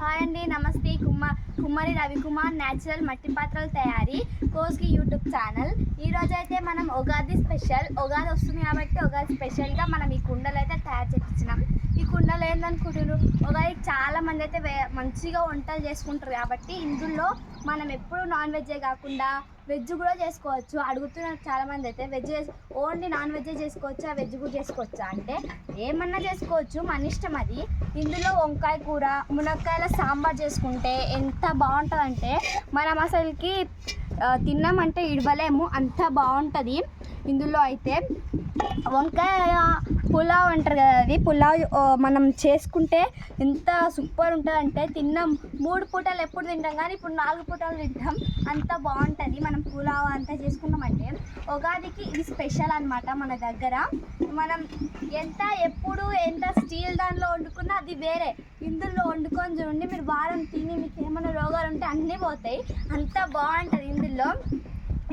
Hi అండి నమస్తే. కుమ్మ కుమ్మరి రవికుమార్ న్యాచురల్ మట్టి పాత్రల తయారీ. కోస్కి యూట్యూబ్ ఛానల్. ఈ అయితే మనం ఉగాది స్పెషల్. ఉగాది వస్తుంది కాబట్టి ఉగాది స్పెషల్గా మనం ఈ కుండలు అయితే తయారు చేపించినాం ఈ కుండలు ఏందనుకుంటున్నారు ఉగాదికి చాలా మంది అయితే వే- మంచిగా వంటలు చేసుకుంటారు కాబట్టి ఇందులో మనం ఎప్పుడు నాన్ వెజ్జే కాకుండా వెజ్ కూడా చేసుకోవచ్చు. అడుగుతున్నారు చాలామంది అయితే వెజ్ ఓన్లీ నాన్ వెజ్ చేసుకోవచ్చా వెజ్ కూడా చేసుకోవచ్చా అంటే ఏమన్నా చేసుకోవచ్చు. మన ఇష్టం అది. ఇందులో వంకాయ కూర మునక్కాయల సాంబార్ చేసుకుంటే ఎంత బాగుంటుందంటే మనం అసలుకి తిన్నామంటే ఇడవలేము అంత బాగుంటుంది. ఇందులో అయితే వంకాయ పులావ్ అంటారు కదా అది. పులావ్ మనం చేసుకుంటే ఎంత సూపర్ ఉంటుంది అంటే తిన్నాం. మూడు పూటలు ఎప్పుడు తింటాం కానీ ఇప్పుడు నాలుగు పూటలు తింటాం. అంత బాగుంటుంది. మనం పులావ్ అంతా చేసుకున్నామంటే ఉగాదికి ఇది స్పెషల్ అనమాట మన దగ్గర. మనం ఎంత ఎప్పుడు ఎంత స్టీల్ దానిలో వండుకున్నా అది వేరే. ఇందులో వండుకొని చూడండి మీరు వారం తిని మీకు ఏమైనా రోగాలు ఉంటే అన్నీ పోతాయి. అంత బాగుంటుంది. ఇందులో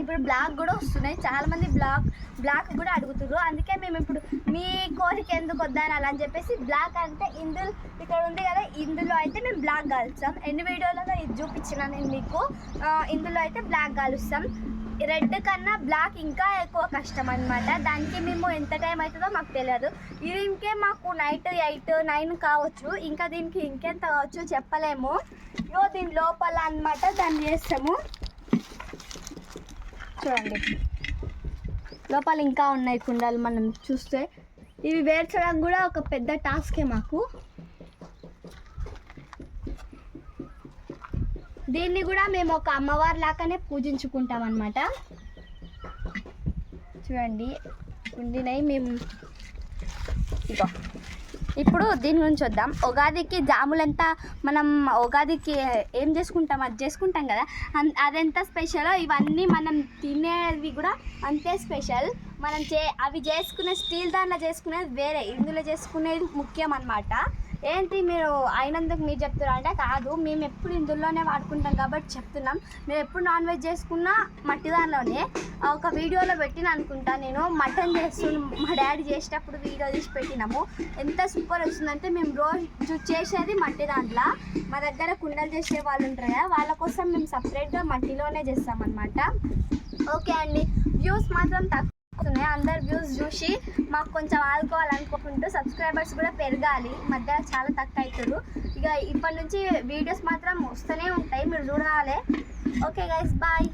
ఇప్పుడు బ్లాక్ కూడా వస్తున్నాయి. చాలామంది బ్లాక్ బ్లాక్ కూడా అడుగుతున్నారు అందుకే మేము ఇప్పుడు మీ కోరిక ఎందుకు వద్దని అలా అని చెప్పేసి బ్లాక్ అంటే ఇందులో ఇక్కడ ఉంది కదా ఇందులో అయితే మేము బ్లాక్ కాలుస్తాం ఎన్ని వీడియోలలో ఇది చూపించిన నేను మీకు. ఇందులో అయితే బ్లాక్ కాలుస్తాం రెడ్ కన్నా బ్లాక్ ఇంకా ఎక్కువ కష్టం అనమాట దానికి మేము ఎంత టైం అవుతుందో మాకు తెలియదు. దీనికే మాకు నైట్ ఎయిట్ నైన్ కావచ్చు. ఇంకా దీనికి ఇంకెంత కావచ్చు చెప్పలేము. ఇగో దీని లోపల అన్నమాట దాన్ని చేస్తాము. చూడండి. లోపల ఇంకా ఉన్నాయి కుండలు మనం చూస్తే. ఇవి వేర్చడానికి కూడా ఒక పెద్ద టాస్కే మాకు. దీన్ని కూడా మేము ఒక అమ్మవారి లాగానే పూజించుకుంటాం అనమాట చూడండి ఉండినాయి మేము ఇగో ఇప్పుడు దీని గురించి వద్దాం ఉగాదికి జాములంతా మనం ఉగాదికి ఏం చేసుకుంటాం? అది చేసుకుంటాం కదా. అన్- అదెంత స్పెషల్? ఇవన్నీ మనం తినేవి కూడా అంతే స్పెషల్. మనం చే అవి చేసుకునే స్టీల్ దాంట్లో చేసుకునేది వేరే. ఇందులో చేసుకునేది ముఖ్యం అనమాట ఏంటి మీరు అయినందుకు మీరు చెప్తున్నారు? అంటే కాదు మేము ఎప్పుడు ఇందులోనే వాడుకుంటాం కాబట్టి చెప్తున్నాం. మేము ఎప్పుడు నాన్ వెజ్ చేసుకున్నా మట్టి దానిలోనే. ఒక వీడియోలో పెట్టిన అనుకుంటా నేను మటన్ చేస్తు మా డాడీ చేసేటప్పుడు వీడియో తీసి పెట్టినాము. ఎంత సూపర్ వస్తుందంటే మేము రోజు చేసేది మట్టి దాంట్లో. మా దగ్గర కుండలు చేసే వాళ్ళు ఉంటారు కదా వాళ్ళ కోసం మేము సపరేట్గా మట్టిలోనే చేస్తామన్నమాట. ఓకే అండి. వ్యూస్ మాత్రం తక్కువ అందరు వ్యూస్ చూసి మాకు కొంచెం ఆదుకోవాలనుకుంటూ సబ్స్క్రైబర్స్ కూడా పెరగాలి. మధ్య చాలా తక్కువ అవుతారు ఇక ఇప్పటి నుంచి వీడియోస్ మాత్రం వస్తూనే ఉంటాయి. మీరు చూడాలి. Okay guys bye